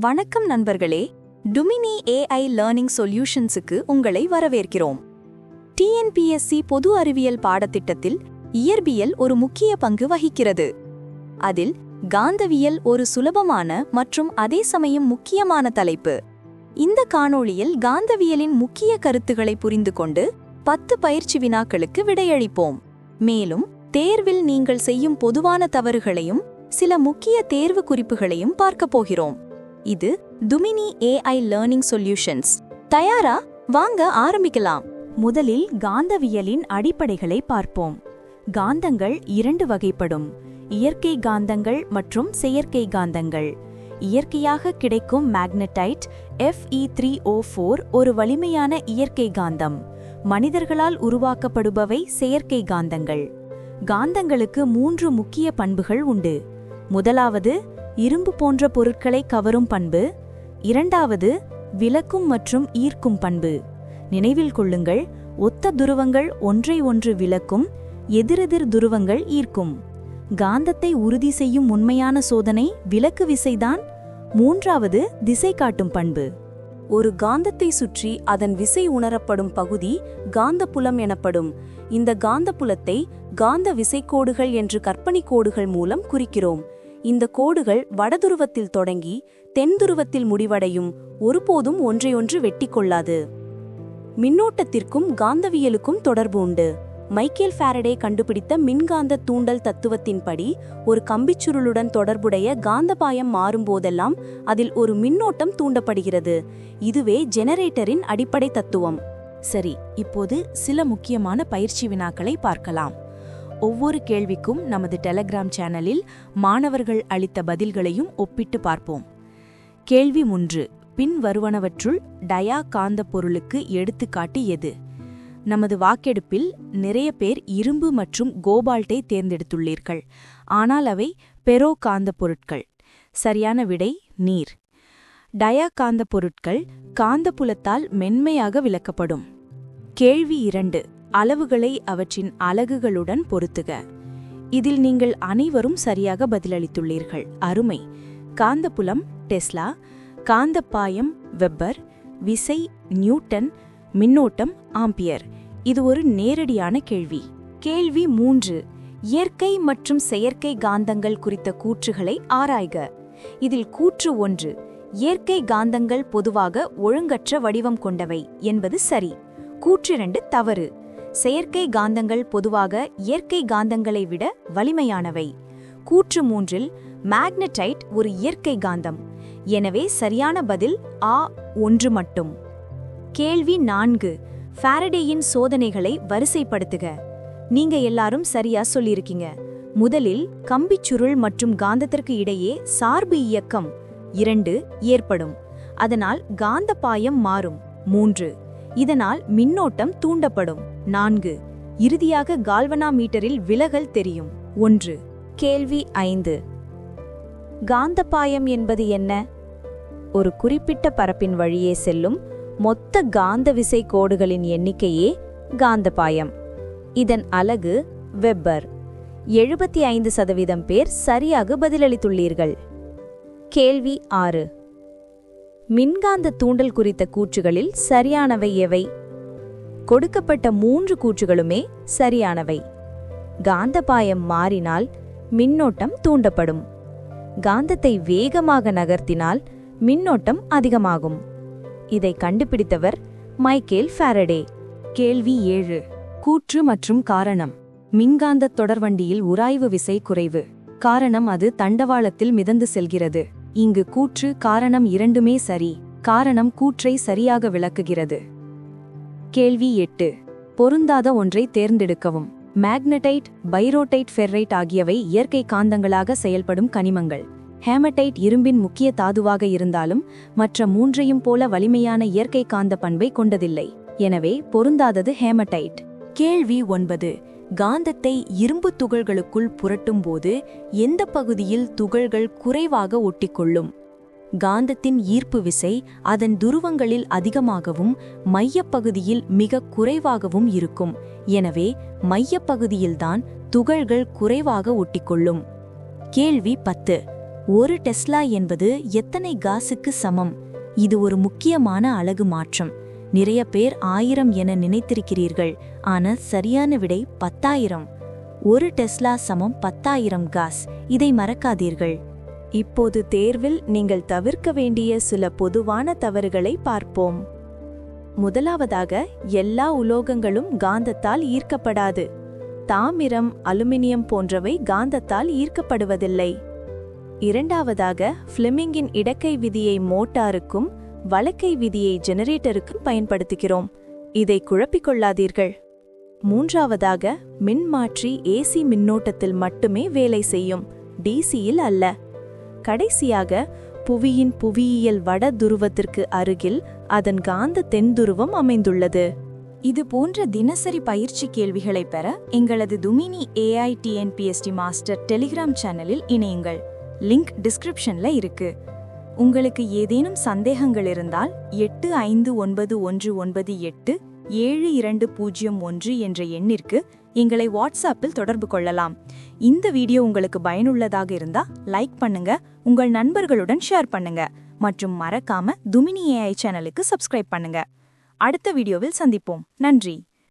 வணக்கம் நண்பர்களே. Duminy AI learning சொல்யூஷன்ஸுக்கு உங்களை வரவேற்கிறோம். டிஎன்பிஎஸ்சி பொது அறிவியல் பாடத்திட்டத்தில் இயற்பியல் ஒரு முக்கிய பங்கு வகிக்கிறது. அதில் காந்தவியல் ஒரு சுலபமான மற்றும் அதே சமயம் முக்கியமான தலைப்பு. இந்த காணொளியில் காந்தவியலின் முக்கிய கருத்துக்களை புரிந்து கொண்டு பத்து பயிற்சி வினாக்களுக்கு விடையளிப்போம். மேலும் தேர்வில் நீங்கள் செய்யும் பொதுவான தவறுகளையும் சில முக்கிய தேர்வு குறிப்புகளையும் பார்க்கப் போகிறோம். இது துமினி ஏஐ லேர்னிங் சொல்யூஷன்ஸ் தயாரா? வாங்க ஆரம்பிக்கலாம். முதலில் காந்தவியலின் அடிப்படைகளை பார்ப்போம். காந்தங்கள் இரண்டு வகைப்படும். இயற்கை காந்தங்கள் மற்றும் செயற்கை காந்தங்கள். இயற்கையாக கிடைக்கும் magnetite F E three O four ஒரு வலிமையான இயற்கை காந்தம். மனிதர்களால் உருவாக்கப்படுபவை செயற்கை காந்தங்கள். காந்தங்களுக்கு மூன்று முக்கிய பண்புகள் உண்டு. முதலாவது இரும்பு போன்ற பொருட்களை கவரும் பண்பு. இரண்டாவது விளக்கும் மற்றும் ஈர்க்கும் பண்பு. நினைவில் கொள்ளுங்கள் ஒத்த துருவங்கள் ஒன்றை ஒன்று விளக்கும் எதிரெதிர் துருவங்கள் ஈர்க்கும். காந்தத்தை உறுதி செய்யும் உண்மையான சோதனை விளக்கு விசைதான். மூன்றாவது திசை காட்டும் பண்பு. ஒரு காந்தத்தை சுற்றி அதன் விசை உணரப்படும் பகுதி காந்தப்புலம் எனப்படும். இந்த காந்தப்புலத்தை காந்த விசைக்கோடுகள் என்று கற்பனை கோடுகள் மூலம் குறிக்கிறோம். இந்த கோடுகள் வடதுருவத்தில் தொடங்கி தென் துருவத்தில் முடிவடையும் ஒருபோதும் ஒன்றையொன்று வெட்டி கொள்ளாது மின்னோட்டத்திற்கும் காந்தவியலுக்கும் தொடர்பு உண்டு. மைக்கேல் ஃபாரடே கண்டுபிடித்த மின்காந்த தூண்டல் தத்துவத்தின்படி ஒரு கம்பிச்சுருளுடன் தொடர்புடைய காந்தபாயம் மாறும்போதெல்லாம் அதில் ஒரு மின்னோட்டம் தூண்டப்படுகிறது. இதுவே ஜெனரேட்டரின் அடிப்படை தத்துவம். சரி இப்போது சில முக்கியமான பயிற்சி வினாக்களை பார்க்கலாம். ஒவ்வொரு கேள்விக்கும் நமது டெலகிராம் சேனலில் மாணவர்கள் அளித்த பதில்களையும் ஒப்பிட்டு பார்ப்போம். கேள்வி ஒன்று பின் வருவனவற்றுள் டயா காந்த பொருளுக்கு எடுத்துக்காட்டு எது? நமது வாக்கெடுப்பில் நிறைய பேர் இரும்பு மற்றும் கோபால்ட்டை தேர்ந்தெடுத்துள்ளீர்கள். ஆனால் அவை பெரோ காந்த பொருட்கள். சரியான விடை நீர். டயா காந்த பொருட்கள் காந்தப்புலத்தால் மென்மையாக விளக்கப்படும். கேள்வி இரண்டு அளவுகளை அவற்றின் அலகுகளுடன் பொருத்துக. இதில் நீங்கள் அனைவரும் சரியாக பதிலளித்துள்ளீர்கள். அருமை. காந்தப்புலம் டெஸ்லா. காந்தப்பாயம் வெப்பர். விசை நியூட்டன். மின்னோட்டம் ஆம்பியர். இது ஒரு நேரடியான கேள்வி. கேள்வி மூன்று. இயற்கை மற்றும் செயற்கை காந்தங்கள் குறித்த கூற்றுகளை ஆராய்க. இதில் கூற்று ஒன்று. இயற்கை காந்தங்கள் பொதுவாக ஒழுங்கற்ற வடிவம் கொண்டவை என்பது சரி. கூற்றிரண்டு தவறு. செயற்கை காந்தங்கள் பொதுவாக இயற்கை காந்தங்களை விட வலிமையானவை. கூற்று மூன்றில் மேக்னடைட் ஒரு இயற்கை காந்தம். எனவே சரியான பதில் ஆ ஒன்று மட்டும். கேள்வி நான்கு. ஃபாரடேயின் சோதனைகளை வரிசைப்படுத்துக. நீங்க எல்லாரும் சரியா சொல்லியிருக்கீங்க. முதலில் கம்பிச்சுருள் மற்றும் காந்தத்திற்கு இடையே சார்பு இயக்கம் இரண்டு ஏற்படும். அதனால் காந்தப்பாயம் மாறும். மூன்று. இதனால் மின்னோட்டம் தூண்டப்படும். நான்கு. இறுதியாக கால்வனா மீட்டரில் விலகல் தெரியும். ஒன்று. கேள்வி ஐந்து. காந்தப்பாயம் என்பது என்ன? ஒரு குறிப்பிட்ட பரப்பின் வழியே செல்லும் மொத்த காந்த விசை கோடுகளின் எண்ணிக்கையே காந்தபாயம் இதன் அலகு வெப்பர். எழுபத்தி ஐந்து சதவீதம் பேர் சரியாக பதிலளித்துள்ளீர்கள். கேள்வி ஆறு. மின்காந்த தூண்டல் குறித்த கூற்றுகளில் சரியானவை எவை? கொடுக்கப்பட்ட மூன்று கூற்றுகளுமே சரியானவை. காந்தபாயம் மாறினால் மின்னோட்டம் தூண்டப்படும். காந்தத்தை வேகமாக நகர்த்தினால் மின்னோட்டம் அதிகமாகும். இதை கண்டுபிடித்தவர் மைக்கேல் ஃபாரடே. கேள்வி ஏழு. கூற்று மற்றும் காரணம். மின்காந்த தொடர்வண்டியில் உராய்வு விசை குறைவு. காரணம் அது தண்டவாளத்தில் மிதந்து செல்கிறது. இங்கு கூற்று காரணம் இரண்டுமே சரி. காரணம் கூற்றை சரியாக விளக்குகிறது. கேள்வி எட்டு. பொருந்தாத ஒன்றை தேர்ந்தெடுக்கவும். மேக்னடைட் பைரோடைட் ஃபெர்ரைட் ஆகியவை இயற்கை காந்தங்களாக செயல்படும் கனிமங்கள். ஹேமடைட் இரும்பின் முக்கிய தாதுவாக இருந்தாலும் மற்ற மூன்றையும் போல வலிமையான இயற்கை காந்த பண்பை கொண்டதில்லை. எனவே பொருந்தாதது ஹேமடைட். கேள்வி ஒன்பது. காந்தத்தை இரும்பு துகள்களுக்குள் புரட்டும்போது எந்த பகுதியில் துகள்கள் குறைவாக ஒட்டிக்கொள்ளும்? காந்தத்தின் ஈர்ப்பு விசை அதன் துருவங்களில் அதிகமாகவும் மையப்பகுதியில் மிக குறைவாகவும் இருக்கும். எனவே மையப்பகுதியில்தான் துகள்கள் குறைவாக ஒட்டிக்கொள்ளும். கேள்வி பத்து. ஒரு டெஸ்லா என்பது எத்தனை காசுக்கு சமம்? இது ஒரு முக்கியமான அழகு மாற்றம். நிறைய பேர் ஆயிரம் என நினைத்திருக்கிறீர்கள். ஆனா சரியான விடை பத்தாயிரம். ஒரு டெஸ்லா சமம் பத்தாயிரம் காஸ். இதை மறக்காதீர்கள். இப்போது தேர்வில் நீங்கள் தவிர்க்க வேண்டிய சில பொதுவான தவறுகளை பார்ப்போம். முதலாவதாக எல்லா உலோகங்களும் காந்தத்தால் ஈர்க்கப்படாது. தாமிரம் அலுமினியம் போன்றவை காந்தத்தால் ஈர்க்கப்படுவதில்லை. இரண்டாவதாக ஃப்ளெமிங்கின் இடக்கை விதியை மோட்டாருக்கும் வழக்கை விதியை ஜெனரேட்டருக்கு பயன்படுத்துகிறோம். இதை குழப்பிக் கொள்ளாதீர்கள். மூன்றாவதாக மின்மாற்றி ஏசி மின்னோட்டத்தில் மட்டுமே வேலை செய்யும். டிசியில் அல்ல. கடைசியாக புவியின் புவியியல் வட துருவத்திற்கு அருகில் அதன் காந்த தென் துருவம் அமைந்துள்ளது. இது போன்ற தினசரி பயிற்சி கேள்விகளை பெற எங்களது துமினி ஏஐ டிஎன்பிஎஸ்டி மாஸ்டர் டெலிகிராம் சேனலில் இணையுங்கள். லிங்க் டிஸ்கிரிப்ஷன்ல இருக்கு. உங்களுக்கு ஏதேனும் சந்தேகங்கள் இருந்தால் எட்டு ஐந்து ஒன்பது ஒன்று ஒன்பது எட்டு ஏழு இரண்டு பூஜ்ஜியம் ஒன்று என்ற எண்ணிற்கு எங்களை வாட்ஸ்அப்பில் தொடர்பு கொள்ளலாம். இந்த வீடியோ உங்களுக்கு பயனுள்ளதாக இருந்தா லைக் பண்ணுங்க உங்கள் நண்பர்களுடன் ஷேர் பண்ணுங்க மற்றும் மறக்காம துமினி ஏஐ சேனலுக்கு சப்ஸ்கிரைப் பண்ணுங்க. அடுத்த வீடியோவில் சந்திப்போம். நன்றி.